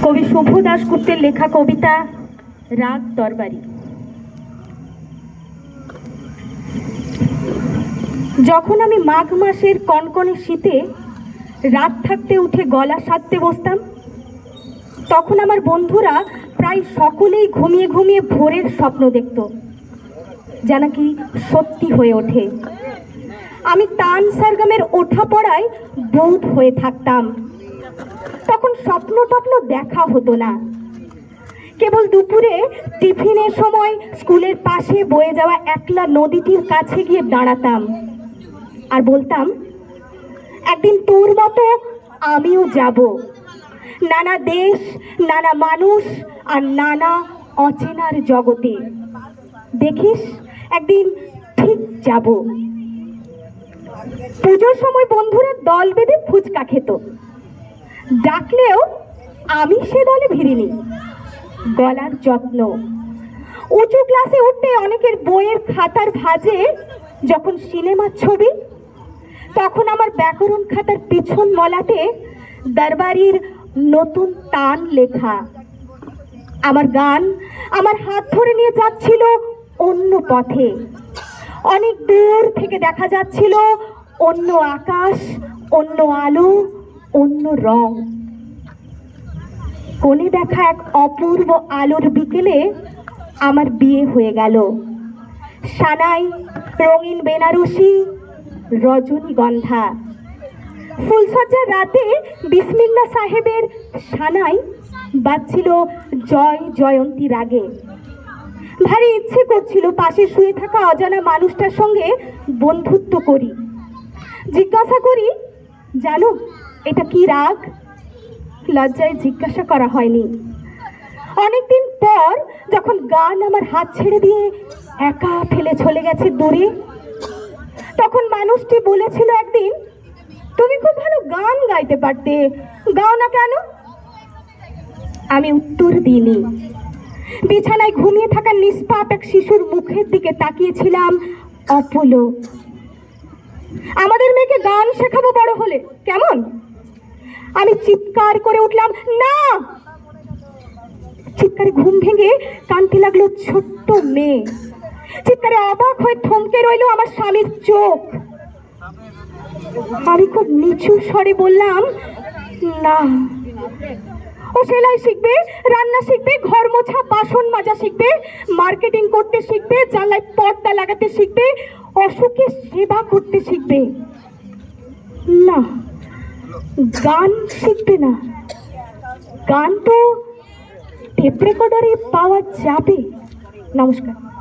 কবি শুভ দাশগুপ্তের লেখা কবিতা রাগ দরবারি। যখন আমি মাঘ মাসের কনকনে শীতে রাত থাকতে উঠে গলা সাধতে বসতাম, তখন আমার বন্ধুরা প্রায় সকলেই ঘুমিয়ে ঘুমিয়ে ভোরের স্বপ্ন দেখত যা নাকি সত্যি হয়ে ওঠে। আমি তান সারগামের ওঠা পড়ায় বৌধ হয়ে থাকতাম। তখন স্বপ্ন টপ্ন দেখা হতো না। কেবল দুপুরে টিফিনের সময় স্কুলের পাশে বয়ে যাওয়া একলা নদীটির কাছে গিয়ে দাঁড়াতাম আর বলতাম, একদিন তোর মতো আমিও যাব। নানা দেশ, নানা মানুষ আর নানা অচেনার জগতে। দেখিস, একদিন ঠিক যাব। পুজোর সময় বন্ধুরা দল বেঁধে ফুচকা খেত। ডাকলেও আমি সে দলে ভিড়িনি। গলার যত্ন। উঁচু ক্লাসে উঠতে অনেকের বইয়ের খাতার ভাজে যখন সিনেমার ছবি, তখন আমার ব্যাকরণ খাতার পিছন মলাতে দরবারির নতুন টান লেখা। আমার গান আমার হাত ধরে নিয়ে যাচ্ছিল অন্য পথে। অনেক দূর থেকে দেখা যাচ্ছিল অন্য আকাশ, অন্য আলো অন্য রং। কোণে দেখা এক অপূর্ব আলোর বিকেলে আমার বিয়ে হয়ে গেল। সানাই, রঙিন বেনারসি রজনীগন্ধা ফুলসজ্জার রাতে বিসমিল্লা সাহেবের সানাই বাজছিল জয় জয়ন্তী রাগে ভারী ইচ্ছে করছিল পাশে শুয়ে থাকা অজানা মানুষটার সঙ্গে বন্ধুত্ব করি। জিজ্ঞাসা করি, জানো এটা কি রাগ? লজ্জায় জিজ্ঞাসা করা হয়নি। অনেকদিন পর যখন গান আমার হাত ছেড়ে দিয়ে একা ফেলে চলে গেছে দূরে, তখন মানুষটি বলেছিল একদিন, তুমি খুব ভালো গান গাইতে পারতে। গাও না কেন? আমি উত্তর দিইনি। বিছানায় ঘুমিয়ে থাকা নিষ্পাপ এক শিশুর মুখের দিকে তাকিয়েছিলাম অপলো আমাদের মেয়েকে গান শেখাবো বড় হলে, কেমন? আমি চিৎকার করে উঠলাম, না! চিৎকারে ঘুম ভেঙে কানতে লাগল ছোট্ট মেয়ে। চিৎকারে অবাক হয়ে থমকে রইল আমার স্বামীর চোখ। আমি খুব নিচু স্বরে বললাম, না। ও সেলাই শিখবে, রান্না শিখবে, ঘর মোছা, বাসন মাজা শিখবে, মার্কেটিং করতে শিখবে, জানলায় পর্দা লাগাতে শিখবে, অসুখে সেবা করতে শিখবে। না। গান শিখবে না। গান তো টেপ রেকর্ডারে পাওয়া যাবে। নমস্কার।